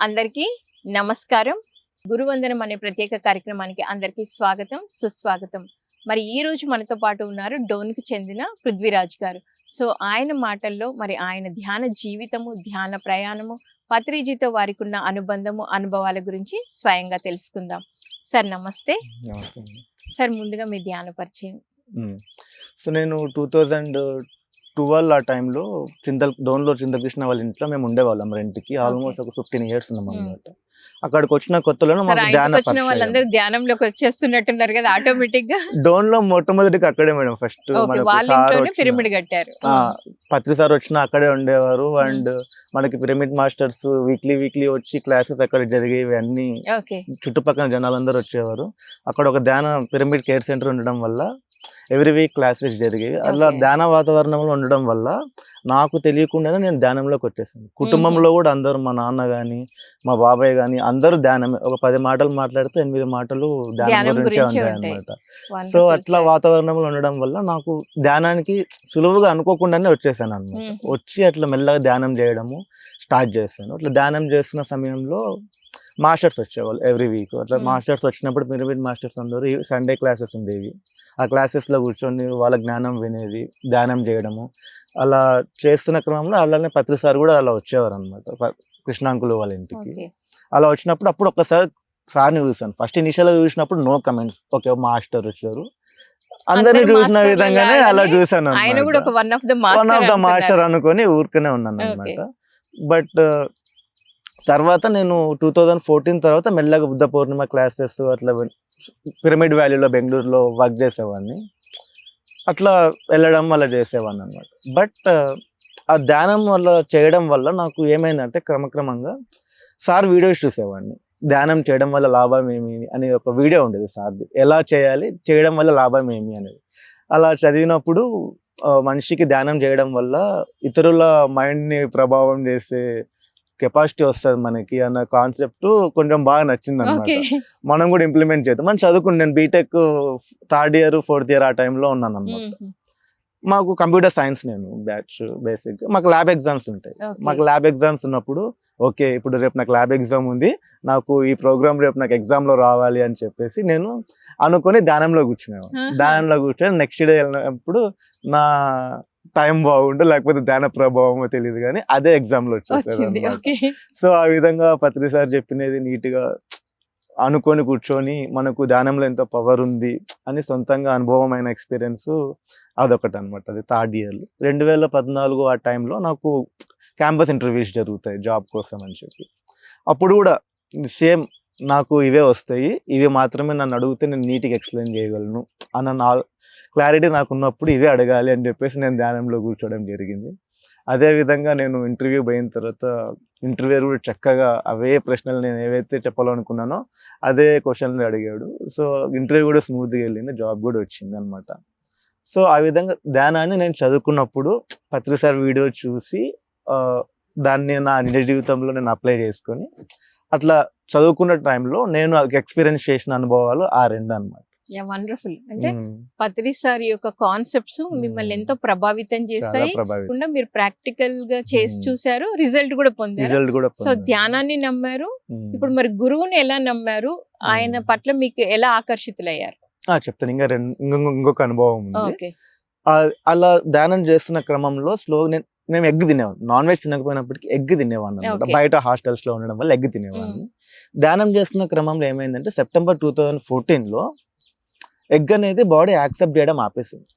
అందరికీ నమస్కారం. గురువందనం అనే ప్రత్యేక కార్యక్రమానికి అందరికీ స్వాగతం సుస్వాగతం. మరి ఈ రోజు మనతో పాటు ఉన్నారు డోన్కు చెందిన పృథ్వీరాజ్ గారు. సో ఆయన మాటల్లో మరి ఆయన ధ్యాన జీవితము ధ్యాన ప్రయాణము పత్రిజీతో వారికి ఉన్న అనుబంధము అనుభవాల గురించి స్వయంగా తెలుసుకుందాం. సార్ నమస్తే. నమస్తే సార్ ముందుగా మీ ధ్యాన పరిచయం. సో నేను టూ థౌజండ్ ట్వెల్వ్ ఆ టైంలో చింతల్ డోన్లో చింతకృష్ణ వాళ్ళ ఇంట్లో మేము ఉండేవాళ్ళం రెంట్కి. ఆల్మోస్ట్ ఒక ఫిఫ్టీన్ ఇయర్స్ ఉన్నాం. అనమాట అక్కడికి వచ్చిన కొత్తలో వచ్చిన వాళ్ళందరూ ధ్యానంలోకి వచ్చేస్తున్నట్టున్నారు కదా ఆటోమేటిక్గా డోన్లో మొట్టమొదటికి అక్కడే మేడం ఫస్ట్ పిరమిడ్ కట్టారు. పత్రి సార్ వచ్చిన అక్కడే ఉండేవారు. అండ్ మనకి పిరమిడ్ మాస్టర్స్ వీక్లీ వీక్లీ వచ్చి క్లాసెస్ అక్కడ జరిగేవి అన్ని చుట్టుపక్కల జనాలందరూ వచ్చేవారు. అక్కడ ఒక ధ్యాన పిరమిడ్ కేర్ సెంటర్ ఉండడం వల్ల ఎవ్రీ వీక్ క్లాసెస్ జరిగేవి. అలా. ధ్యాన వాతావరణంలో ఉండడం వల్ల నాకు తెలియకుండానే నేను ధ్యానంలోకి వచ్చేసాను. కుటుంబంలో కూడా అందరూ మా నాన్న గాని మా బాబాయ్ గాని అందరూ ధ్యానమే. ఒక పది మాటలు మాట్లాడితే ఎనిమిది మాటలు ధ్యానం ధ్యానం గురించే. అనమాట సో అట్లా వాతావరణంలో ఉండడం వల్ల నాకు ధ్యానానికి సులువుగా అనుకోకుండానే వచ్చేసాను అనమాట. వచ్చి అట్లా మెల్లగా ధ్యానం చేయడము స్టార్ట్ చేశాను. అట్లా ధ్యానం చేస్తున్న సమయంలో మాస్టర్స్ వచ్చేవాళ్ళు ఎవ్రీ వీక్. అట్లా మ్మ్. మాస్టర్స్ వచ్చినప్పుడు పిరమిడ్ మాస్టర్స్ అందరూ సండే క్లాసెస్ ఉండేవి. ఆ క్లాసెస్లో కూర్చొని వాళ్ళ జ్ఞానం వినేది ధ్యానం చేయడము. అలా చేస్తున్న క్రమంలో అలానే పత్రి సార్ కూడా అలా వచ్చేవారు అనమాట కృష్ణాంకులు వాళ్ళ ఇంటికి. అలా వచ్చినప్పుడు అప్పుడు ఒక్కసారి సార్ని చూసాను ఫస్ట్ ఇనిషియల్గా చూసినప్పుడు నో కమెంట్స్. ఓకే మాస్టర్ వచ్చారు. అందరిని అందరూ చూసిన విధంగానే అలా చూసాను వన్ ఆఫ్ ద మాస్టర్ అనుకొని ఊరికనే ఉన్నాను. అనమాట బట్ తర్వాత నేను టూ థౌజండ్ ఫోర్టీన్ తర్వాత మెల్లగా బుద్ధ పౌర్ణిమ క్లాసెస్ అట్లా పిరమిడ్ వ్యాలీలో బెంగళూరులో వర్క్ చేసేవాడిని. అట్లా వెళ్ళడం వల్ల చేసేవాడిని అనమాట బట్ ఆ ధ్యానం వల్ల చేయడం వల్ల నాకు ఏమైందంటే క్రమక్రమంగా సార్ వీడియోస్ చూసేవాడిని. ధ్యానం చేయడం వల్ల లాభం ఏమి అనేది ఒక వీడియో ఉండేది సార్ది. ఎలా చేయాలి చేయడం వల్ల లాభం ఏమి అనేది. అలా చదివినప్పుడు మనిషికి ధ్యానం చేయడం వల్ల ఇతరుల మైండ్ని ప్రభావం చేసే కెపాసిటీ వస్తుంది మనకి అన్న కాన్సెప్ట్ కొంచెం బాగా నచ్చింది అనమాట మనం కూడా ఇంప్లిమెంట్ చేద్దాం. మనం చదువుకుని నేను BTech third year fourth year ఆ టైంలో ఉన్నాను అనమాట మాకు కంప్యూటర్ సైన్స్ నేను బ్యాచ్ బేసిక్. మాకు ల్యాబ్ ఎగ్జామ్స్ ఉంటాయి. మాకు ల్యాబ్ ఎగ్జామ్స్ ఉన్నప్పుడు ఓకే ఇప్పుడు రేపు నాకు ల్యాబ్ ఎగ్జామ్ ఉంది. నాకు ఈ ప్రోగ్రామ్ రేపు నాకు exam లో రావాలి అని చెప్పేసి నేను అనుకొని ధ్యానంలో కూర్చునేవాను ఆహా. ధ్యానంలో కూర్చొని నెక్స్ట్ డే వెళ్ళినప్పుడు నా టైం బాగుండు లేకపోతే ధ్యాన ప్రభావమో తెలియదు కానీ అదే exam లో. ఓకే. సో ఆ విధంగా పత్రి సార్ చెప్పినది నీట్గా అనుకొని కూర్చొని మనకు ధ్యానంలో ఎంత పవర్ ఉంది అని సొంతంగా అనుభవమైన ఎక్స్పీరియన్స్ అదొకటి అనమాట అది థర్డ్ ఇయర్లో రెండు వేల పద్నాలుగు ఆ టైంలో నాకు క్యాంపస్ ఇంటర్వ్యూస్ జరుగుతాయి జాబ్ కోసం అని చెప్పి. అప్పుడు కూడా సేమ్ నాకు ఇవే వస్తాయి. ఇవి మాత్రమే నన్ను అడిగితే నేను నీట్గా ఎక్స్ప్లెయిన్ చేయగలను అన్న నా క్లారిటీ నాకు ఉన్నప్పుడు ఇవే అడగాలి అని చెప్పేసి నేను ధ్యానంలో కూర్చోవడం జరిగింది. అదే విధంగా నేను ఇంటర్వ్యూ పోయిన తర్వాత ఇంటర్వ్యూ కూడా చక్కగా అవే ప్రశ్నలు నేను ఏవైతే చెప్పాలనుకున్నానో అదే క్వశ్చన్లు అడిగాడు. సో ఇంటర్వ్యూ కూడా స్మూత్గా వెళ్ళింది. జాబ్ కూడా వచ్చింది అనమాట సో ఆ విధంగా ధ్యానాన్ని నేను చదువుకున్నప్పుడు పత్రిసార్ వీడియో చూసి దాన్ని నా నిజ జీవితంలో నేను అప్లై చేసుకొని అట్లా చదువుకున్న టైంలో నేను ఎక్స్పీరియన్స్ చేసిన అనుభవాలు ఆ రెండు అనమాట వండర్ఫుల్ అంటే పత్రి సార్ యొక్క కాన్సెప్ట్స్ మిమ్మల్ని ఎంతో ప్రభావితం చేస్తాయి కాకుండా మీరు ప్రాక్టికల్గా చేసి Hmm. చూసారు రిజల్ట్ కూడా పొందారు. సో. ధ్యానాన్ని నమ్మారు. ఇప్పుడు మరి గురువుని ఎలా నమ్మారు? ఆయన Hmm. పట్ల మీకు ఎలా ఆకర్షితులయ్యారు? చెప్తాను. ఇంకా ఇంకొక అనుభవం అలా ధ్యానం చేస్తున్న క్రమంలో స్లో నేను మేము ఎగ్ తినేవాడిని నాన్ వెజ్ తినకపోయినప్పటికీ ఎగ్ తినేవాడిని అనమాట. బయట హాస్టల్స్లో ఉండడం వల్ల ఎగ్ తినేవాడిని ధ్యానం చేస్తున్న క్రమంలో ఏమైందంటే సెప్టెంబర్ టూ థౌజండ్ ఫోర్టీన్లో ఎగ్ అనేది బాడీ యాక్సెప్ట్ చేయడం ఆపేసింది.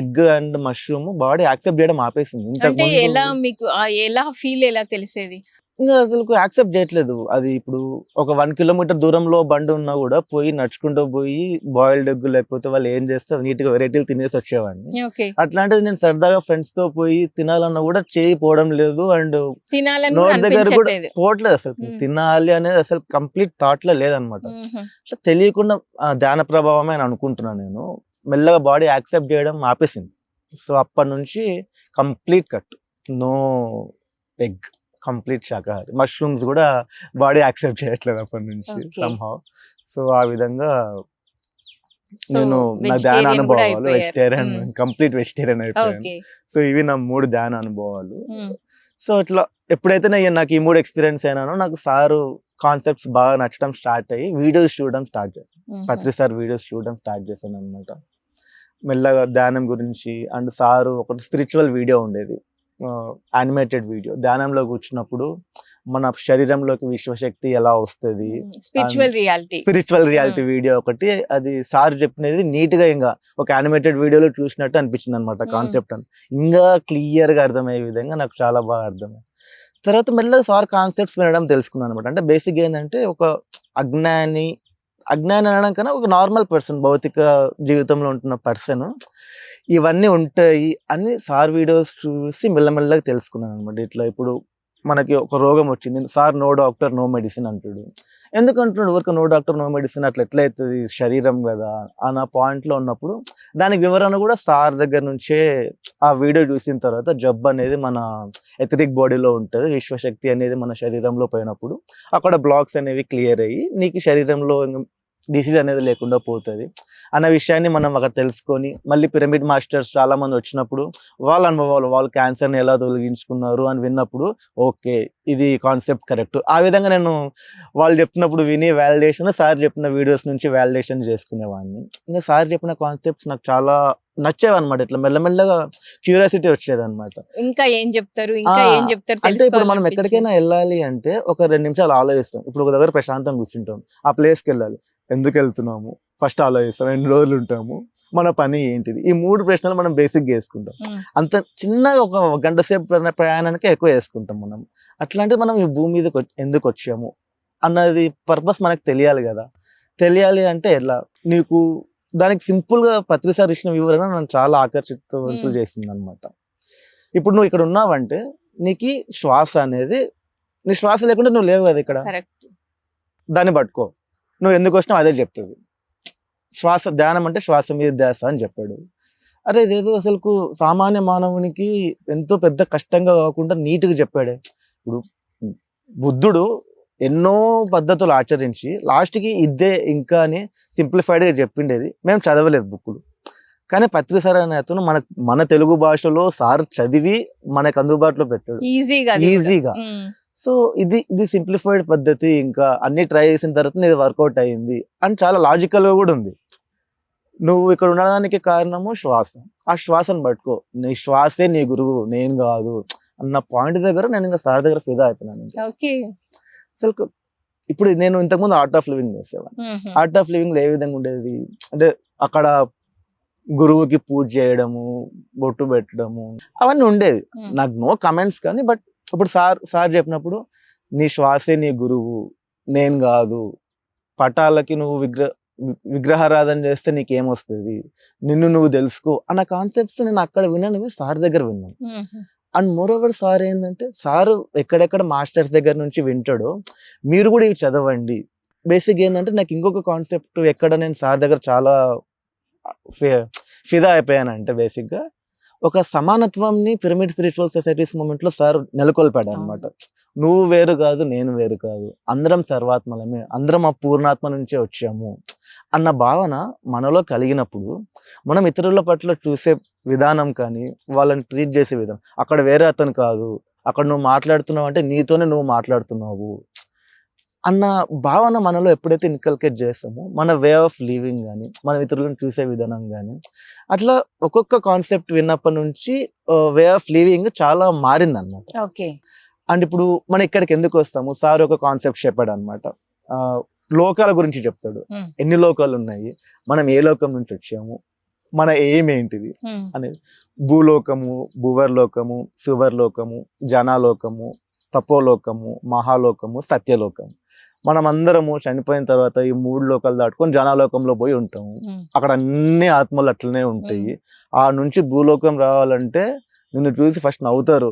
Egg and mushroom body accept చేయడం ఆపేసింది. ఎలా మీకు ఎలా ఫీల్ ఎలా తెలిసేది? ఇంకా అసలు యాక్సెప్ట్ చేయట్లేదు. అది ఇప్పుడు ఒక వన్ కిలోమీటర్ దూరంలో బండి ఉన్నా కూడా పోయి నడుచుకుంటూ పోయి బాయిల్డ్ ఎగ్ లేకపోతే వాళ్ళు ఏం చేస్తే నీట్గా వెరైటీలు తినేసి వచ్చేవాడిని. అట్లాంటిది నేను సరదాగా ఫ్రెండ్స్తో పోయి తినాలన్నా కూడా చేయి పోవడం లేదు అండ్ నోటి దగ్గర కూడా పోవట్లేదు అసలు. తినాలి అనేది అసలు కంప్లీట్ థాట్లో లేదనమాట. అట్లా తెలియకుండా ధ్యాన ప్రభావమే అని అనుకుంటున్నాను నేను. మెల్లగా బాడీ యాక్సెప్ట్ చేయడం ఆపేసింది. సో అప్పటి నుంచి complete cut no egg complete శాకాహారి mushrooms కూడా బాడీ యాక్సెప్ట్ చేయట్లేదు అప్పటి నుంచి. సంహవ్ సో ఆ విధంగా నేను నా ధ్యాన అనుభవాలు వెజిటేరియన్. కంప్లీట్ వెజిటేరియన్ అయిపోయాను. సో ఇవి నా మూడు ధ్యాన అనుభవాలు. సో ఇట్లా ఎప్పుడైతే నేను నాకు ఈ మూడు ఎక్స్పీరియన్స్ అయినానో నాకు సారు కాన్సెప్ట్స్ బాగా నచ్చడం స్టార్ట్ అయ్యి వీడియోస్ చూడడం స్టార్ట్ చేశాను మ్మ్. పత్రి సార్ వీడియోస్ చూడడం స్టార్ట్ చేశాను అనమాట మెల్లగా ధ్యానం గురించి అండ్ సారు ఒకటి స్పిరిచువల్ వీడియో ఉండేది. యానిమేటెడ్ వీడియో ధ్యానంలో కూర్చున్నప్పుడు మన శరీరంలోకి విశ్వశక్తి ఎలా వస్తుంది? Spiritual reality spiritual reality video ఒకటి. అది సార్ చెప్పినది నీట్గా ఇంకా ఒక యానిమేటెడ్ వీడియోలో చూసినట్టు అనిపించింది అనమాట. కాన్సెప్ట్ అని. ఇంకా క్లియర్గా అర్థమయ్యే విధంగా నాకు చాలా బాగా అర్థమయ్యింది తర్వాత మెల్లగా సార్ కాన్సెప్ట్స్ వినడం తెలుసుకున్నాను అనమాట అంటే బేసిక్ ఏంటంటే ఒక అజ్ఞాని అజ్ఞాని అనడం కన్నా ఒక నార్మల్ పర్సన్ భౌతిక జీవితంలో ఉంటున్న పర్సన్ ఇవన్నీ ఉంటాయి అని సార్ వీడియోస్ చూసి మెల్లమెల్లగా తెలుసుకున్నాను అనమాట ఇట్లా ఇప్పుడు మనకి ఒక రోగం వచ్చింది. Sir no doctor no medicine అంటాడు. ఎందుకు అంటున్నాడు? ఊరికి నో డాక్టర్ నో మెడిసిన్ అట్లా ఎట్లయితుంది అవుతుంది? శరీరం కదా అన్న పాయింట్లో ఉన్నప్పుడు దానికి వివరణ కూడా సార్ దగ్గర నుంచే ఆ వీడియో చూసిన తర్వాత జబ్బు అనేది మన ఎథరిక్ బాడీలో ఉంటుంది. విశ్వశక్తి అనేది మన శరీరంలో పోయినప్పుడు అక్కడ బ్లాక్స్ అనేవి క్లియర్ అయ్యి నీకు శరీరంలో డిసీజ్ అనేది లేకుండా పోతుంది. అన్న విషయాన్ని మనం అక్కడ తెలుసుకొని మళ్ళీ పిరమిడ్ మాస్టర్స్ చాలా మంది వచ్చినప్పుడు వాళ్ళ అనుభవాలు వాళ్ళు క్యాన్సర్ని ఎలా తొలగించుకున్నారు అని విన్నప్పుడు ఓకే ఇది కాన్సెప్ట్ కరెక్ట్. ఆ విధంగా నేను వాళ్ళు చెప్తున్నప్పుడు విని వ్యాలిడేషన్ సార్ చెప్పిన వీడియోస్ నుంచి వ్యాలిడేషన్ చేసుకునేవాడిని. ఇంకా సార్ చెప్పిన కాన్సెప్ట్స్ నాకు చాలా నచ్చేవి అనమాట ఇట్లా మెల్లమెల్లగా క్యూరియాసిటీ వచ్చేది అనమాట ఇంకా ఏం చెప్తారు? ఇంకా ఏం చెప్తారు అంటే ఇప్పుడు మనం. ఎక్కడికైనా వెళ్ళాలి అంటే ఒక రెండు నిమిషాలు ఆలోచిస్తాం. ఇప్పుడు ఒక దగ్గర ప్రశాంతంగా కూర్చుంటాం. ఆ ప్లేస్కి వెళ్ళాలి. ఎందుకు వెళ్తున్నాము ఫస్ట్ ఆలోచిస్తాం ఎన్ని రోజులు ఉంటాము. మన పని ఏంటిది? ఈ మూడు ప్రశ్నలు మనం బేసిక్గా వేసుకుంటాం. అంత చిన్నగా ఒక గంట సేపు ప్రయాణ- ప్రయాణానికి ఎక్కువ వేసుకుంటాం మనం. అట్లాంటిది మనం ఈ భూమి వచ్చి- ఎందుకు వచ్చాము? అన్నది పర్పస్ మనకు తెలియాలి కదా. తెలియాలి అంటే ఎలా నీకు దానికి సింపుల్గా పత్రిసారి ఇచ్చిన వివరణ నన్ను చాలా ఆకర్షితవంతులు. చేసింది అనమాట ఇప్పుడు నువ్వు ఇక్కడ ఉన్నావంటే నీకు శ్వాస అనేది నీ శ్వాస లేకుండా నువ్వు లేవు కదా ఇక్కడ. దాన్ని పట్టుకో. నువ్వు ఎందుకు వచ్చినావు అదే చెప్తుంది. శ్వాస ధ్యానం అంటే శ్వాస మీద ధ్యాస అని చెప్పాడు. అరే ఇదేదో అసలుకు సామాన్య మానవునికి ఎంతో పెద్ద కష్టంగా కాకుండా నీట్గా చెప్పాడే. ఇప్పుడు బుద్ధుడు ఎన్నో పద్ధతులు ఆచరించి లాస్ట్కి ఇద్దే ఇంకా అని సింప్లిఫైడ్గా చెప్పిండేది. మేము చదవలేదు బుక్కులు. కానీ పత్రి సార్ అనే అతను మన మన తెలుగు భాషలో సార్ చదివి మనకు అందుబాటులో పెట్టాడు. ఈజీగా ఈజీగా. సో ఇది ఇది సింప్లిఫైడ్ పద్ధతి ఇంకా అన్ని ట్రై చేసిన తర్వాత ఇది వర్కౌట్ అయ్యింది అని చాలా లాజికల్గా కూడా ఉంది. నువ్వు ఇక్కడ ఉండడానికి కారణము శ్వాస. ఆ శ్వాసను పట్టుకో. నీ శ్వాసే నీ గురువు. నేను కాదు. అన్న పాయింట్ దగ్గర నేను ఇంకా సార్ దగ్గర ఫిదా అయిపోయినాను అసలు ఇప్పుడు నేను ఇంతకుముందు ఆర్ట్ ఆఫ్ లివింగ్ చేసేవాడిని. ఆర్ట్ ఆఫ్ లివింగ్లో ఏ విధంగా ఉండేది? అంటే అక్కడ గురువుకి పూజ చేయడము బొట్టు పెట్టడము అవన్నీ ఉండేది నాకు నో కమెంట్స్ కానీ బట్ ఇప్పుడు సార్ సార్ చెప్పినప్పుడు నీ శ్వాసే నీ గురువు నేను కాదు. పటాలకి నువ్వు విగ్రహ విగ్రహారాధన చేస్తే నీకేమొస్తుంది? నిన్ను నువ్వు తెలుసుకో అన్న కాన్సెప్ట్స్ నేను అక్కడ విన్నాను సార్ దగ్గర విన్నాను. అండ్ మోర్ ఓవర్ సార్ ఏంటంటే సార్ ఎక్కడెక్కడ మాస్టర్స్ దగ్గర నుంచి వింటాడో మీరు కూడా ఇవి చదవండి. బేసిక్ ఏంటంటే నాకు ఇంకొక కాన్సెప్ట్ ఎక్కడ నేను సార్ దగ్గర చాలా ఫిదా అయిపోయానంటే బేసిక్గా. ఒక సమానత్వంని పిరమిడ్ స్పిరిచువల్ సొసైటీస్ మూమెంట్లో సార్ నెలకొల్పాడు అనమాట నువ్వు వేరు కాదు నేను వేరు కాదు. అందరం సర్వాత్మలమే. అందరం ఆ పూర్ణాత్మ నుంచే వచ్చాము. అన్న భావన మనలో కలిగినప్పుడు మనం ఇతరుల పట్ల చూసే విధానం కానీ వాళ్ళని ట్రీట్ చేసే విధానం అక్కడ వేరే అతను కాదు. అక్కడ నువ్వు మాట్లాడుతున్నావు అంటే నీతోనే నువ్వు మాట్లాడుతున్నావు. అన్న భావన మనలో ఎప్పుడైతే ఇన్కల్కేట్ చేస్తామో మన వే ఆఫ్ లివింగ్ కానీ మనం ఇతరులను చూసే విధానం కానీ అట్లా ఒక్కొక్క కాన్సెప్ట్ విన్నప్పటి నుంచి వే ఆఫ్ లివింగ్ చాలా మారింది అనమాట ఓకే. అండ్ ఇప్పుడు మనం ఇక్కడికి ఎందుకు వస్తాము? సార్ ఒక కాన్సెప్ట్ చెప్పాడు అనమాట లోకాల గురించి చెప్తాడు. ఎన్ని లోకాలు ఉన్నాయి మనం ఏ లోకం నుంచి వచ్చాము? మన ఎయిమ్ ఏంటిది? భూలోకము భూవర్లోకము సువర్లోకము జనాలోకము తపోలోకము మహాలోకము సత్యలోకము. మనం అందరము చనిపోయిన తర్వాత ఈ మూడు లోకాలు దాటుకొని జనాలోకంలో పోయి ఉంటాము. అక్కడ అన్ని ఆత్మలు అట్లనే ఉంటాయి. ఆ నుంచి భూలోకం రావాలంటే నిన్ను చూసి ఫస్ట్ నవ్వుతారు.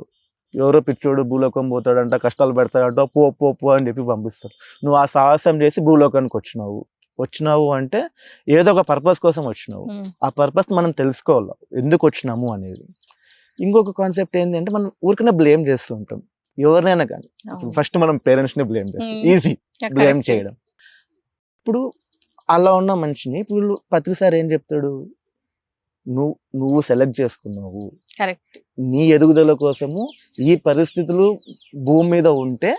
ఎవరో పిచ్చోడు భూలోకం పోతాడంట కష్టాలు పెడతాడంట పో పో పో అని చెప్పి పంపిస్తారు. నువ్వు ఆ సాహసం చేసి భూలోకానికి వచ్చినావు. వచ్చినావు అంటే ఏదో ఒక పర్పస్ కోసం వచ్చినావు. ఆ పర్పస్ మనం తెలుసుకోవాలి. ఎందుకు వచ్చినాము అనేది. ఇంకొక కాన్సెప్ట్ ఏంటి అంటే మనం ఊరికనే బ్లేమ్ చేస్తూ ఉంటాం. ఎవరినైనా కానీ ఫస్ట్ మనం పేరెంట్స్ని బ్లేమ్ చేస్తాం. ఈజీ బ్లేమ్ చేయడం. ఇప్పుడు అలా ఉన్న మనిషిని ఇప్పుడు పత్రి సార్ ఏం చెప్తాడు? నువ్వు నువ్వు సెలెక్ట్ చేసుకున్నావు. కరెక్ట్ నీ ఎదుగుదల కోసము ఈ పరిస్థితులు భూమి మీద ఉంటే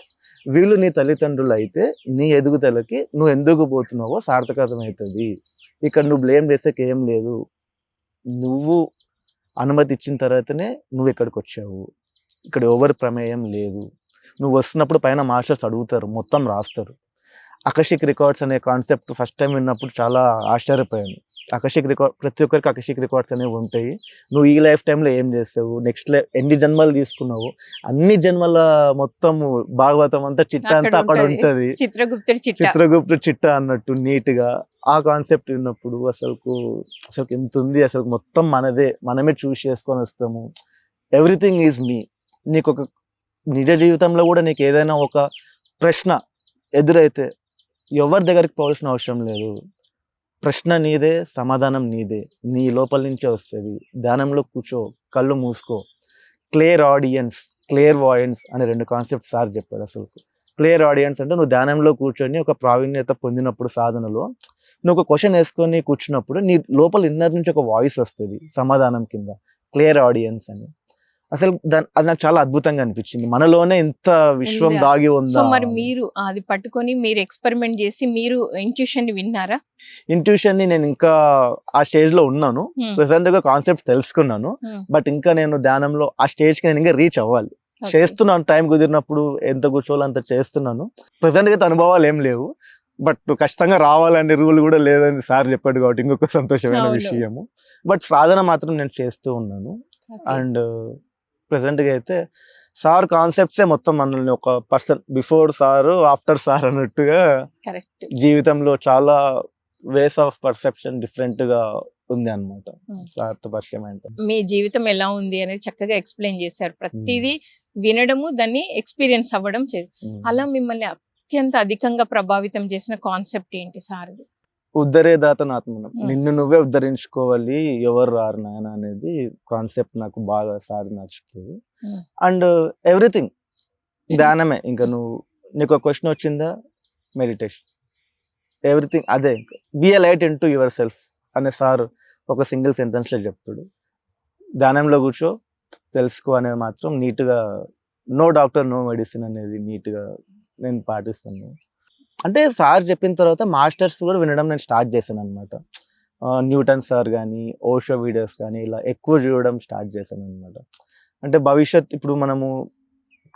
వీళ్ళు నీ తల్లిదండ్రులు అయితే నీ ఎదుగుదలకి నువ్వు ఎందుకు పోతున్నావో సార్థకతం అవుతుంది. ఇక్కడ నువ్వు బ్లేమ్ చేసేకి ఏం లేదు. నువ్వు అనుమతి ఇచ్చిన తర్వాతనే నువ్వు ఇక్కడికి వచ్చావు. ఇక్కడ ఎవరి ప్రమేయం లేదు. నువ్వు వస్తున్నప్పుడు పైన మాస్టర్స్ అడుగుతారు మొత్తం రాస్తారు. అకషిక్ రికార్డ్స్ అనే కాన్సెప్ట్ ఫస్ట్ టైం విన్నప్పుడు చాలా ఆశ్చర్యపోయాను. అకషిక్ రికార్డ్ ప్రతి ఒక్కరికి అకషిక్ రికార్డ్స్ అనేవి ఉంటాయి. నువ్వు ఈ లైఫ్ టైంలో ఏం చేస్తావు? నెక్స్ట్ లైఫ్ ఎన్ని జన్మలు తీసుకున్నావు? అన్ని జన్మల మొత్తం భాగవతం అంతా చిట్ట అంతా అక్కడ ఉంటది. చిత్రగుప్తుడి చిట్ట. చిత్రగుప్త చిట్ట అన్నట్టు నీట్గా ఆ కాన్సెప్ట్ విన్నప్పుడు అసలుకు అసలు ఎంత ఉంది? అసలు మొత్తం మనదే. మనమే చూస్ చేసుకొని వస్తాము. Everything is me. నీకు ఒక నిజ జీవితంలో కూడా నీకు ఏదైనా ఒక ప్రశ్న ఎదురైతే ఎవరి దగ్గరికి పోవాల్సిన అవసరం లేదు. ప్రశ్న నీదే సమాధానం నీదే. నీ లోపల నుంచే వస్తుంది. ధ్యానంలో కూర్చో కళ్ళు మూసుకో. క్లియర్ ఆడియన్స్ క్లియర్ వాయిన్స్ అనే రెండు కాన్సెప్ట్ సార్ చెప్పాడు అసలు. క్లియర్ ఆడియన్స్ అంటే నువ్వు ధ్యానంలో కూర్చొని ఒక ప్రావీణ్యత పొందినప్పుడు సాధనలో నువ్వు ఒక క్వశ్చన్ వేసుకొని కూర్చున్నప్పుడు నీ లోపల ఇన్నర్ నుంచి ఒక వాయిస్ వస్తుంది సమాధానం కింద. క్లియర్ ఆడియన్స్ అని. అసలు దాని అది నాకు చాలా అద్భుతంగా అనిపించింది మనలోనే ఇంత విశ్వం ఉందా? దాగి సో ఉందా మరి మీరు అది పట్టుకొని మీరు ఎక్స్పెరిమెంట్ చేసి మీరు ఇంట్యూషన్ని విన్నారా ఇంట్యూషన్ని నేను ఇంకా ఆ స్టేజ్లో ఉన్నాను. ప్రెసెంట్గా కాన్సెప్ట్ తెలుసుకున్నాను. బట్ ఇంకా నేను ధ్యానంలో ఆ స్టేజ్కి నేను ఇంకా రీచ్ అవ్వాలి. చేస్తున్నాను టైం కుదిరినప్పుడు ఎంత కూర్చోవాలో అంత చేస్తున్నాను ప్రజెంట్ అయితే అనుభవాలు ఏం లేవు బట్ ఖచ్చితంగా రావాలనే రూల్ కూడా లేదని సార్ చెప్పాడు కాబట్టి ఇంకొక సంతోషమైన. విషయము బట్ సాధన మాత్రం నేను చేస్తూ ఉన్నాను. అండ్ గా అయితే సార్ కాన్సెప్ట్సే మొత్తం మనల్ని ఒక person before sir after sir అన్నట్టుగా కరెక్ట్. జీవితంలో చాలా వేస్ ఆఫ్ పర్సెప్షన్ డిఫరెంట్గా ఉంది అనమాట. సార్తో పరిచయం మీ జీవితం ఎలా ఉంది అనేది చక్కగా ఎక్స్ప్లెయిన్ చేశారు. ప్రతిదీ వినడము దాన్ని ఎక్స్పీరియన్స్ అవ్వడం అలా మిమ్మల్ని అత్యంత అధికంగా ప్రభావితం చేసిన కాన్సెప్ట్ ఏంటి సార్? ఉద్ధరే దాతనాత్మనం Hmm. నిన్ను నువ్వే ఉద్ధరించుకోవాలి ఎవరు రారు నాయన అనేది కాన్సెప్ట్ నాకు బాగా సార్ నచ్చుతుంది. Hmm. అండ్ ఎవ్రీథింగ్ ధ్యానమే. ఇంకా నువ్వు నీకు ఒక క్వశ్చన్ వచ్చిందా? మెడిటేషన్ ఎవ్రీథింగ్ అదే be a light into yourself అనే సార్ ఒక సింగిల్ సెంటెన్స్లో చెప్తాడు. ధ్యానంలో కూర్చో తెలుసుకో అనేది మాత్రం నీట్గా నో డాక్టర్ నో మెడిసిన్ అనేది నీట్గా నేను పాటిస్తాను. అంటే సార్ చెప్పిన తర్వాత మాస్టర్స్ కూడా వినడం నేను స్టార్ట్ చేశాను అనమాట న్యూటన్ సార్ కానీ ఓషో వీడియోస్ కానీ ఇలా ఎక్కువ చూడడం స్టార్ట్ చేశాను అనమాట అంటే భవిష్యత్ ఇప్పుడు మనము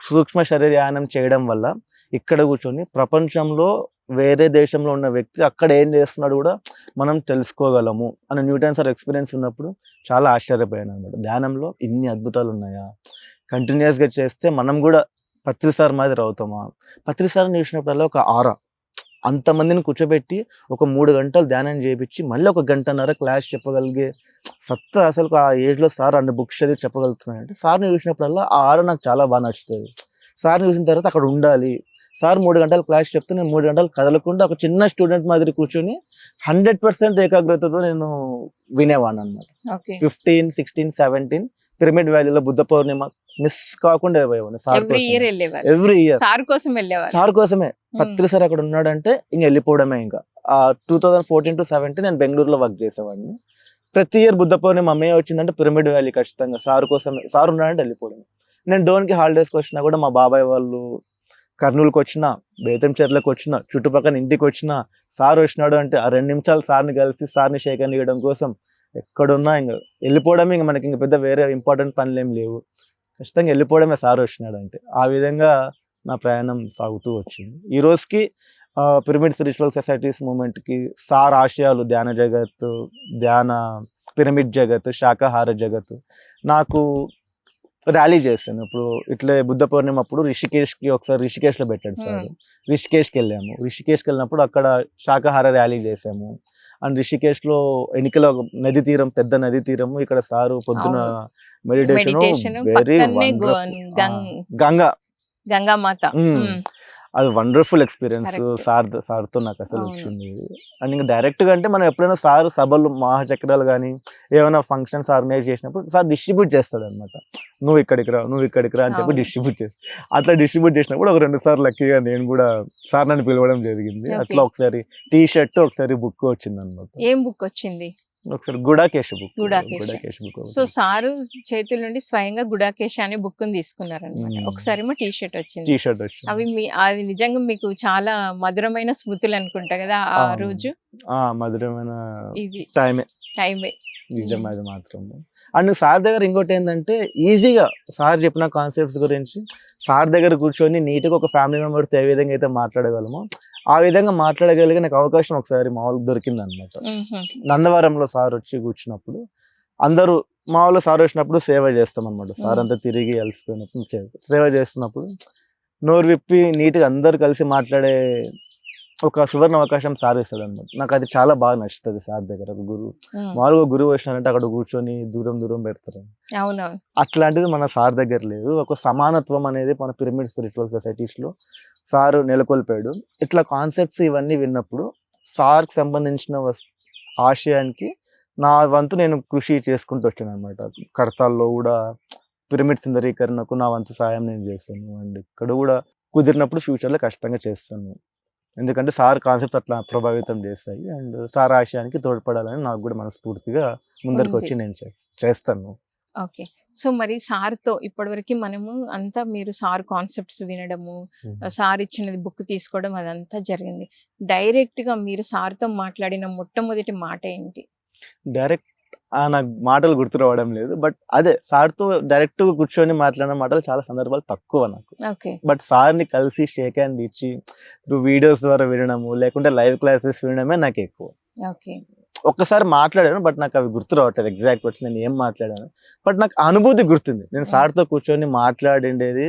సూక్ష్మ శరీరయానం చేయడం వల్ల ఇక్కడ కూర్చొని ప్రపంచంలో వేరే దేశంలో ఉన్న వ్యక్తి అక్కడ ఏం చేస్తున్నాడు కూడా మనం తెలుసుకోగలము అని న్యూటన్ సార్ ఎక్స్పీరియన్స్ ఉన్నప్పుడు చాలా ఆశ్చర్యపోయాను అనమాట ధ్యానంలో ఇన్ని అద్భుతాలు ఉన్నాయా? కంటిన్యూస్గా చేస్తే మనం కూడా పత్రి సార్ మాదిరి అవుతామా? పత్రి చూసినప్పుడల్లా ఒక ఆరా. అంతమందిని కూర్చోబెట్టి ఒక మూడు గంటలు ధ్యానం చేయించి మళ్ళీ ఒక గంటన్నర క్లాస్ చెప్పగలిగే సత్తా అసలు ఆ ఏజ్లో సార్ అన్ని బుక్స్ చదివి చెప్పగలుగుతున్నాయంటే సార్ని చూసినప్పుడల్లా ఆ ఆర నాకు చాలా బాగా నచ్చుతుంది. సార్ని చూసిన తర్వాత అక్కడ ఉండాలి. సార్ మూడు గంటలు క్లాస్ చెప్తే నేను మూడు గంటలు కదలకుండా ఒక చిన్న స్టూడెంట్ మాదిరి కూర్చొని హండ్రెడ్ పర్సెంట్ ఏకాగ్రతతో నేను వినేవాడిని అనమాట ఫిఫ్టీన్ సిక్స్టీన్ సెవెంటీన్ పిరమిడ్ వ్యాలీలో బుద్ధ పౌర్ణిమ మిస్ కాకుండా every year every year sir కోసం వెళ్ళేవారు సార్ కోసమే. Hmm. పత్రి సార్ అక్కడ ఉన్నాడంటే ఇంక వెళ్ళిపోవడమే ఇంకా. Two thousand fourteen to seventeen నేను బెంగళూరులో వర్క్ చేసేవాడిని. ప్రతి ఇయర్ బుద్ధ పౌర్ణిమ మే వచ్చిందంటే పిరమిడ్ వ్యాలీ ఖచ్చితంగా సార్ కోసమే. సార్ ఉన్నాడంటే వెళ్ళిపోవడం నేను డోన్కి హాలిడేస్కి వచ్చినా కూడా మా బాబాయ్ వాళ్ళు కర్నూలుకి వచ్చిన బేతం చెర్లకు వచ్చిన చుట్టుపక్కల ఇంటికి వచ్చిన సార్ వచ్చినాడు అంటే ఆ రెండు నిమిషాలు సార్ని కలిసి సార్ని షేకన్ ఇవ్వడం కోసం ఎక్కడున్నా ఇంకా వెళ్ళిపోవడమే ఇంకా మనకి ఇంకా పెద్ద వేరే ఇంపార్టెంట్ పనులు ఏం లేవు. ఖచ్చితంగా వెళ్ళిపోవడమే సార్ వచ్చినాడు అంటే ఆ విధంగా నా ప్రయాణం సాగుతూ వచ్చింది. ఈ రోజుకి పిరమిడ్ స్పిరిచువల్ సొసైటీస్ మూమెంట్కి సార్ ఆశయాలు ధ్యాన జగత్ ధ్యాన పిరమిడ్ జగత్ శాకాహార జగత్ నాకు ర్యాలీ చేశాను ఇప్పుడు ఇట్లే బుద్ధ పౌర్ణిమ అప్పుడు రిషికేష్కి ఒకసారి రిషికేష్లో పెట్టాడు సార్. రిషికేష్కి వెళ్ళాము రిషికేష్కి వెళ్ళినప్పుడు అక్కడ శాకాహార ర్యాలీ చేసాము. అండ్ రిషికేష్లో ఎన్నికల నది తీరం పెద్ద నది తీరము ఇక్కడ సారు పొద్దున మెడిటేషన్ వెరీ గంగ్. గంగా. మ్మ్. అది వండర్ఫుల్ ఎక్స్పీరియన్స్. సార్ సార్తో నాకు అసలు. వచ్చింది అండ్ ఇంకా డైరెక్ట్గా అంటే మనం ఎప్పుడైనా సార్ సభలు మహాచక్రాలు కానీ ఏమైనా ఫంక్షన్స్ ఆర్గనైజ్ చేసినప్పుడు సార్ డిస్ట్రిబ్యూట్ చేస్తాడు అనమాట నువ్వు ఇక్కడికి రా నువ్వు ఇక్కడికి రా అని చెప్పి. డిస్ట్రిబ్యూట్ చేస్తాడు అట్లా డిస్ట్రిబ్యూట్ చేసినప్పుడు ఒక రెండు సార్లు లక్కీగా నేను కూడా సార్ నన్ను పిలవడం జరిగింది. అట్లా ఒకసారి టీ షర్ట్ ఒకసారి బుక్ వచ్చింది అనమాట ఏం బుక్ వచ్చింది ఒకసారి Gudakesh book Gudakesha. Gudakesh book so sir చేతుల నుండి స్వయంగా గుడాకేశ అనే బుక్ తీసుకున్నారనమాట. ఒకసారి ఏమో టీ షర్ట్ వచ్చింది. టీ షర్ట్ వచ్చింది. అవి మీ అది నిజంగా మీకు చాలా మధురమైన స్మృతులు అనుకుంటా కదా ఆ. రోజు? ఆ మధురమైన ఇది. టైమే. టైమే. నిజం మ్మ్. అది మాత్రం అండ్ సార్ దగ్గర ఇంకోటి ఏంటంటే ఈజీగా సార్ చెప్పిన కాన్సెప్ట్స్ గురించి సార్ దగ్గర కూర్చొని నీట్గా ఒక ఫ్యామిలీ మెంబర్తో ఏ విధంగా అయితే మాట్లాడగలమో ఆ విధంగా మాట్లాడగలిగే నాకు అవకాశం ఒకసారి మామూలుగా దొరికింది అనమాట. నందవరంలో సార్ వచ్చి కూర్చున్నప్పుడు అందరూ మామూలు సార్ వచ్చినప్పుడు సేవ చేస్తాం అనమాట సార్ మ్మ్. అంతా తిరిగి అలసిపోయినప్పుడు చేస్తాం. సేవ చేస్తున్నప్పుడు నోరు విప్పి నీట్గా అందరు కలిసి మాట్లాడే ఒక సువర్ణ అవకాశం సార్ ఇస్తాడు అనమాట నాకు అది చాలా బాగా నచ్చుతుంది సార్ దగ్గర ఒక గురువు. మ్మ్. మామూలుగా గురువు వచ్చినారంటే అక్కడ కూర్చొని దూరం దూరం పెడతారు. అవునవును. అట్లాంటిది మన సార్ దగ్గర లేదు. ఒక సమానత్వం అనేది మన పిరమిడ్ స్పిరిచువల్ సొసైటీస్లో సార్ నెలకొల్పాడు. ఇట్లా కాన్సెప్ట్స్ ఇవన్నీ విన్నప్పుడు సార్కి సంబంధించిన ఆశయానికి నా వంతు నేను కృషి చేసుకుంటూ వచ్చాను అనమాట కడతాల్లో కూడా పిరమిడ్ సుందరీకరణకు నా వంతు సాయం నేను చేస్తాను. అండ్ ఇక్కడ కూడా కుదిరినప్పుడు ఫ్యూచర్లో ఖచ్చితంగా చేస్తాను. ఎందుకంటే సార్ కాన్సెప్ట్స్ అట్లా ప్రభావితం చేస్తాయి. అండ్ సార్ ఆశయానికి తోడ్పడాలని నాకు కూడా మనస్ఫూర్తిగా ముందరికి. వచ్చి నేను చేస్- చేస్తాను. ఓకే. సో మరి సార్తో ఇప్పటివరకు మనము అంతా మీరు సార్ కాన్సెప్ట్స్ వినడము సార్ ఇచ్చినది బుక్ తీసుకోవడం అదంతా జరిగింది. డైరెక్ట్గా మీరు సార్తో మాట్లాడిన మొట్టమొదటి మాట ఏంటి? డైరెక్ట్ నాకు మాటలు గుర్తు రావడం లేదు. బట్ అదే సార్తో డైరెక్ట్ కూర్చొని మాట్లాడిన మాటలు చాలా సందర్భాలు తక్కువ నాకు. బట్ సార్ని కలిసి షేక్ హ్యాండ్ ఇచ్చి త్రూ వీడియోస్ ద్వారా వినడము లేకుంటే లైవ్ క్లాసెస్ వినడమే నాకు ఎక్కువ. ఒక్కసారి మాట్లాడాను బట్ నాకు అవి గుర్తు రావట్లేదు ఎగ్జాక్ట్ వచ్చి నేను ఏం మాట్లాడాను. బట్ నాకు అనుభూతి గుర్తుంది. నేను. సార్తో కూర్చొని మాట్లాడిండేది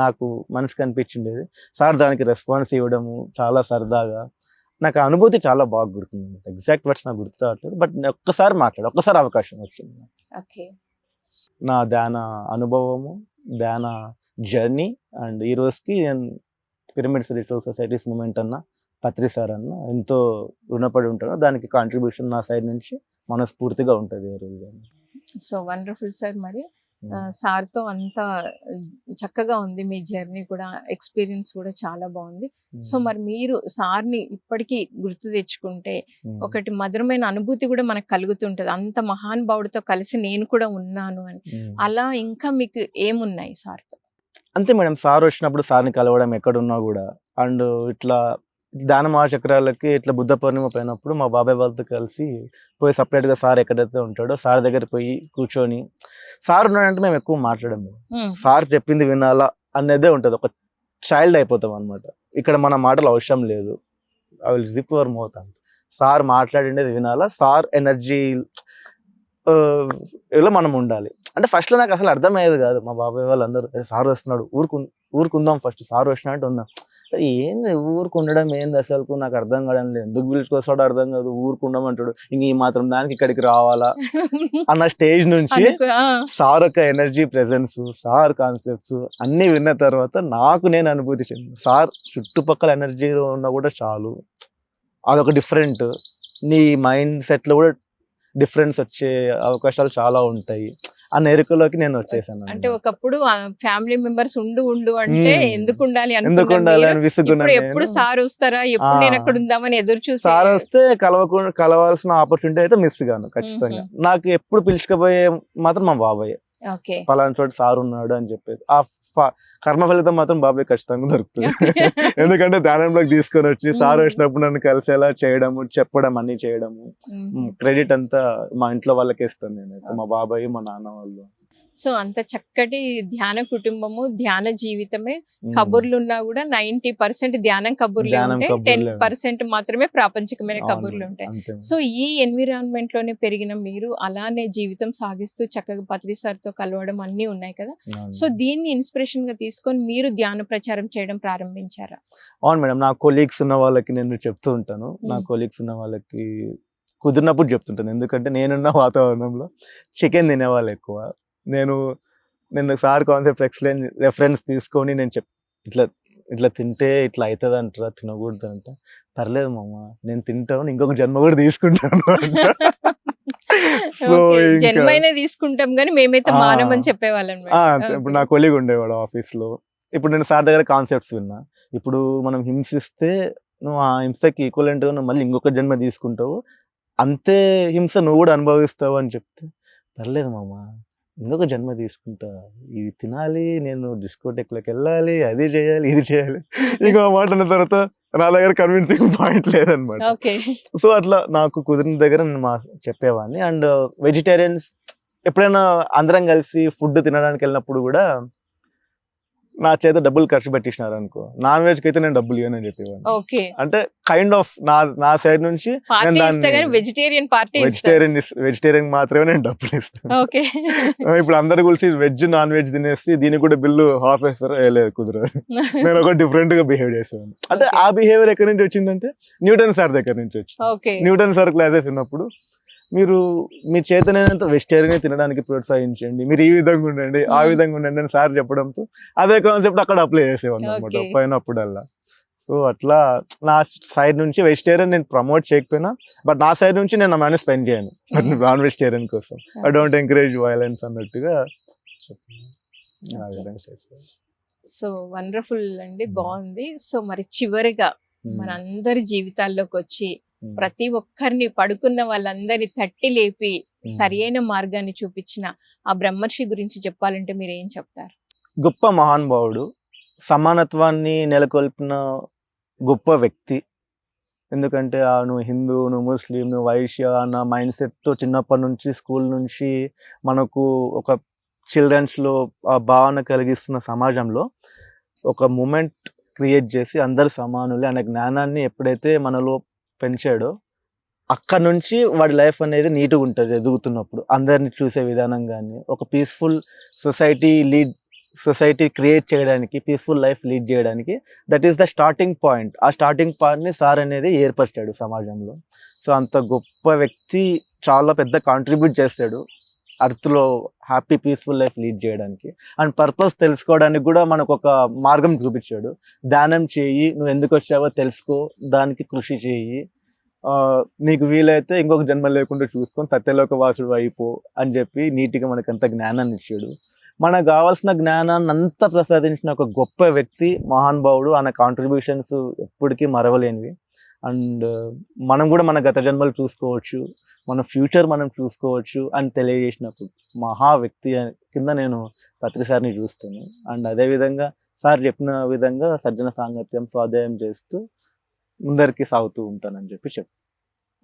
నాకు మనసుకు అనిపించిండేది. సార్ దానికి రెస్పాన్స్ ఇవ్వడము చాలా సరదాగా. నాకు అనుభూతి చాలా బాగా గుర్తుంది ఎగ్జాక్ట్ వర్డ్స్ నాకు గుర్తు రావట్లేదు బట్ నేను ఒక్కసారి మాట్లాడు ఒక్కసారి అవకాశం వచ్చింది. ఓకే. నా ధ్యాన అనుభవము ధ్యాన జర్నీ అండ్ ఈ రోజుకి నేను పిరమిడ్ స్పిరిచువల్ సొసైటీస్ మూమెంట్ అన్న పత్రి సార్ అన్న ఎంతో రుణపడి ఉంటాను దానికి కాంట్రిబ్యూషన్ నా సైడ్ నుంచి మనస్ఫూర్తిగా ఉంటుంది ఈ రోజు. సో వండర్ఫుల్ సార్ మరి. సార్తో అంతా చక్కగా ఉంది మీ జర్నీ కూడా. ఎక్స్పీరియన్స్ కూడా చాలా బాగుంది. సో మరి మీరు సార్ని ఇప్పటికీ గుర్తు తెచ్చుకుంటే ఒకటి మధురమైన అనుభూతి కూడా మనకు కలుగుతుంటది. అంత మహానుభావుడితో కలిసి నేను కూడా ఉన్నాను అని. అలా ఇంకా మీకు ఏమున్నాయి సార్తో? అంతే మేడం. సార్ వచ్చినప్పుడు సార్ని కలవడం ఎక్కడున్నా కూడా. అండ్ ఇట్లా ధ్యాన మహాచక్రాలకి ఇట్లా బుద్ధ పౌర్ణిమ పోయినప్పుడు మా బాబాయ్ వాళ్ళతో కలిసి పోయి సపరేట్గా సార్ ఎక్కడైతే ఉంటాడో సార్ దగ్గర పోయి కూర్చొని సార్ ఉన్నాడంటే మేము ఎక్కువ మాట్లాడము. ఉమ్, సార్ చెప్పింది వినాలా అనేదే ఉంటుంది. ఒక చైల్డ్ అయిపోతాం అనమాట ఇక్కడ మన మాటలు అవసరం లేదు. I will zip our mouth అంత. సార్ మాట్లాడిండేది వినాలా? సార్ ఎనర్జీ ఇలా మనం ఉండాలి. అంటే ఫస్ట్లో నాకు అసలు అర్థమయ్యేది కాదు. మా బాబాయ్ వాళ్ళందరూ "ఏ, సార్ వస్తున్నాడు ఊరుకు ఊరుకుందాం ఫస్ట్ సార్ వచ్చినట్టు ఉందాం. ఏంది? ఊరుకు ఉండడం ఏంది అసలు నాకు అర్థం కావడం లేదు. ఎందుకు పిలుచుకొస్తాడో అర్థం కాదు. ఊరుకుండం అంటాడు ఇంక ఈ మాత్రం దానికి ఇక్కడికి రావాలా? అన్న స్టేజ్ నుంచి సార్ యొక్క ఎనర్జీ ప్రెజెన్స్ సార్ కాన్సెప్ట్స్ అన్ని విన్న తర్వాత నాకు నేను అనుభూతి చెంది. సార్ చుట్టుపక్కల ఎనర్జీలో ఉన్నా కూడా చాలు. అదొక డిఫరెంట్. నీ మైండ్ సెట్లో కూడా డిఫరెన్స్ వచ్చే అవకాశాలు చాలా ఉంటాయి. ఆ నెరుకలోకి నేను వచ్చేసాను అంటే ఒకప్పుడు ఫ్యామిలీ మెంబర్స్ ఉండు ఉండు అంటే. ఎందుకు ఉండాలి ఎందుకు ఉండాలి అని విసుగున్నాను ఎప్పుడు. సార్ వస్తారా? ఎప్పుడు. నేను అక్కడ ఉందామని ఎదురు చూసి సార్ వస్తే కలవకుండా కలవాల్సిన ఆపర్చునిటీ అయితే మిస్ గాను ఖచ్చితంగా. నాకు ఎప్పుడు పిలుచుకపోయే మాత్రం మా బాబాయ్. పలానా చోట సార్ ఉన్నాడు అని చెప్పేది ఆ కర్మ ఫలితం మాత్రం బాబాయ్ ఖచ్చితంగా దొరుకుతుంది. ఎందుకంటే ధ్యానంలోకి తీసుకొని వచ్చి సార్. వచ్చినప్పుడు నన్ను కలిసేలా చేయడము చెప్పడం అన్ని చేయడము క్రెడిట్ అంతా మా ఇంట్లో వాళ్ళకి ఇస్తాను నేను మా బాబాయ్ మా నాన్న వాళ్ళు. సో అంత చక్కటి ధ్యాన కుటుంబము ధ్యాన జీవితమే. కబుర్లు ఉన్నా కూడా నైన్టీ పర్సెంట్ ధ్యానం కబుర్లే ఉంటాయి టెన్. పర్సెంట్ మాత్రమే ప్రాపంచికమైన కబుర్లు ఉంటాయి సో ఈ ఎన్విరాన్మెంట్లోనే పెరిగిన మీరు అలానే జీవితం సాగిస్తూ చక్కగా పత్రి సార్తో కలవడం అన్ని ఉన్నాయి కదా. సో దీన్ని ఇన్స్పిరేషన్గా తీసుకొని మీరు ధ్యాన ప్రచారం చేయడం ప్రారంభించారా అవును మేడం నా కొలీగ్స్ ఉన్న వాళ్ళకి నేను చెప్తూ ఉంటాను నా. కొలీగ్స్ ఉన్న వాళ్ళకి కుదిరినప్పుడు చెప్తుంటాను ఎందుకంటే నేనున్న వాతావరణంలో చికెన్ తినేవాళ్ళు ఎక్కువ నేను నేను సార్ కాన్సెప్ట్ ఎక్స్ప్లెయిన్ రెఫరెన్స్ తీసుకొని నేను చెప్ ఇట్లా ఇట్లా తింటే ఇట్లా అవుతుంది అంటారా తినకూడదు అంట పర్లేదు మామ నేను తింటాను ఇంకొక జన్మ కూడా తీసుకుంటాను. సో జన్మైన తీసుకుంటాం కానీ మేమైతే. మానమని చెప్పేవాళ్ళం. ఇప్పుడు నా కొలీగ్ ఉండేవాడు ఆఫీస్లో ఇప్పుడు నేను సార్ దగ్గర కాన్సెప్ట్స్ విన్నా ఇప్పుడు మనం హింసిస్తే నువ్వు ఆ హింసకి ఈక్వలెంట్గా నువ్వు మళ్ళీ ఇంకొక జన్మ తీసుకుంటావు అంతే హింస నువ్వు కూడా అనుభవిస్తావు అని చెప్తే పర్లేదు మామ ఇంకొక జన్మ తీసుకుంటా. ఇవి తినాలి నేను డిస్కోటెక్లోకి వెళ్ళాలి అది చేయాలి ఇది చేయాలి. ఇంకో మాట అన్న తర్వాత నా దగ్గర కన్విన్సింగ్ పాయింట్ లేదనమాట ఓకే. సో అట్లా నాకు కుదిరిన దగ్గర నేను మా చెప్పేవాడిని. అండ్ వెజిటేరియన్స్ ఎప్పుడైనా అందరం కలిసి ఫుడ్ తినడానికి వెళ్ళినప్పుడు కూడా నా చేత డబ్బులు ఖర్చు పెట్టించినారు అనుకో. నాన్ వెజ్ అయితే నేను డబ్బులు చెప్పేవాడిని. ఓకే. అంటే కైండ్ ఆఫ్ నా నా సైడ్ నుంచి వెజిటేరియన్ పార్టీ వెజిటేరియన్ వెజిటేరియన్ మాత్రమే నేను డబ్బులు ఇస్తాను. ఓకే. ఇప్పుడు అందరు కలిసి వెజ్ నాన్ వెజ్ తినేసి దీనికి కూడా బిల్లు హాఫ్ వేస్తారు? లేదు కుదరదు. నేను ఒక డిఫరెంట్గా బిహేవ్ చేసేవాడిని. అంటే. ఆ బిహేవియర్ ఎక్కడి నుంచి వచ్చిందంటే న్యూటన్ సార్ దగ్గర నుంచి వచ్చింది. ఓకే. న్యూటన్ సార్ క్లాసెస్ ఉన్నప్పుడు మీరు మీ చేతనైనంత వెజిటేరియన్ తినడానికి ప్రోత్సహించండి మీరు ఈ విధంగా ఉండండి ఆ. విధంగా ఉండండి అని సార్ చెప్పడంతో అదే కాన్సెప్ట్ అక్కడ అప్లై చేసేవాడిని అనమాట. పోయినప్పుడల్లా సో అట్లా నా సైడ్ నుంచి వెజిటేరియన్ నేను ప్రమోట్ చేయకపోయినా బట్ నా సైడ్ నుంచి నేను మనీ స్పెండ్ చేయను. నాన్ వెజిటేరియన్ కోసం ఐ డోంట్ ఎంకరేజ్ వైలెన్స్ అన్నట్టుగా. సో వండర్ఫుల్ అండి బాగుంది సో మరి చివరిగా మన అందరి జీవితాల్లోకి వచ్చి. ప్రతి ఒక్కరిని పడుకున్న వాళ్ళందరి తట్టి లేపి. సరియైన మార్గాన్ని చూపించిన ఆ బ్రహ్మర్షి గురించి చెప్పాలంటే మీరు ఏం చెప్తారు? గొప్ప మహానుభావుడు సమానత్వాన్ని నెలకొల్పిన గొప్ప వ్యక్తి. ఎందుకంటే ఆ నువ్వు హిందూ నువ్వు ముస్లిం నువ్వు వైశ్య అన్న మైండ్ సెట్తో చిన్నప్పటి నుంచి స్కూల్ నుంచి మనకు ఒక చిల్డ్రన్స్లో ఆ భావన కలిగిస్తున్న సమాజంలో ఒక మూమెంట్ క్రియేట్ చేసి అందరు సమానులే అనే జ్ఞానాన్ని ఎప్పుడైతే మనలో పెంచాడో. అక్కడ నుంచి వాడి లైఫ్ అనేది నీట్గా ఉంటుంది ఎదుగుతున్నప్పుడు. అందరిని చూసే విధానం కానీ ఒక peaceful society lead society create చేయడానికి పీస్ఫుల్ లైఫ్ లీడ్ చేయడానికి that is the starting point. ఆ స్టార్టింగ్ పాయింట్ని సార్ అనేది ఏర్పరిచాడు సమాజంలో. సో అంత గొప్ప వ్యక్తి చాలా పెద్ద కాంట్రిబ్యూట్ చేస్తాడు. అర్త్లో హ్యాపీ పీస్ఫుల్ లైఫ్ లీడ్ చేయడానికి. అండ్ పర్పస్ తెలుసుకోవడానికి కూడా మనకు ఒక మార్గం చూపించాడు. ధ్యానం చేయి నువ్వు ఎందుకు వచ్చావో తెలుసుకో దానికి కృషి చేయి. నీకు వీలైతే ఇంకొక జన్మ లేకుండా చూసుకొని సత్యలోక వాసుడు అయిపో అని చెప్పి నీట్గా మనకు అంత జ్ఞానాన్ని ఇచ్చాడు. మనకు కావాల్సిన జ్ఞానాన్ని అంతా ప్రసాదించిన ఒక గొప్ప వ్యక్తి మహానుభావుడు. ఆయన కాంట్రిబ్యూషన్స్ ఎప్పటికీ మరవలేనివి. అండ్ మనం కూడా మన గత జన్మలు చూసుకోవచ్చు మన ఫ్యూచర్ మనం చూసుకోవచ్చు అని తెలియజేసినప్పుడు మహా వ్యక్తి కింద నేను పత్రి సార్ని చూస్తాను అండ్ అదేవిధంగా సార్ చెప్పిన విధంగా సజ్జన సాంగత్యం స్వాధ్యాయం చేస్తూ ముందరికి సాగుతూ ఉంటానని చెప్పి చెప్తాను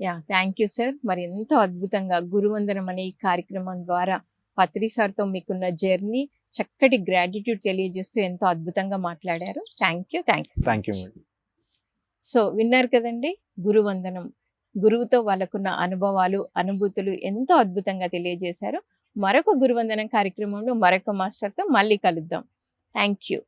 యా థ్యాంక్ యూ సార్. మరి ఎంతో అద్భుతంగా గురువందనం అనే ఈ కార్యక్రమం ద్వారా పత్రి సార్తో మీకున్న జర్నీ చక్కటి గ్రాటిట్యూడ్ తెలియజేస్తూ ఎంతో అద్భుతంగా మాట్లాడారు. Thank you thank you madam so విన్నారు కదండి? గురువందనం. గురువుతో వాళ్ళకున్న అనుభవాలు అనుభూతులు ఎంతో అద్భుతంగా తెలియజేశారు. మరొక గురువందనం కార్యక్రమంలో మరొక మాస్టర్తో మళ్ళీ కలుద్దాం. Thank you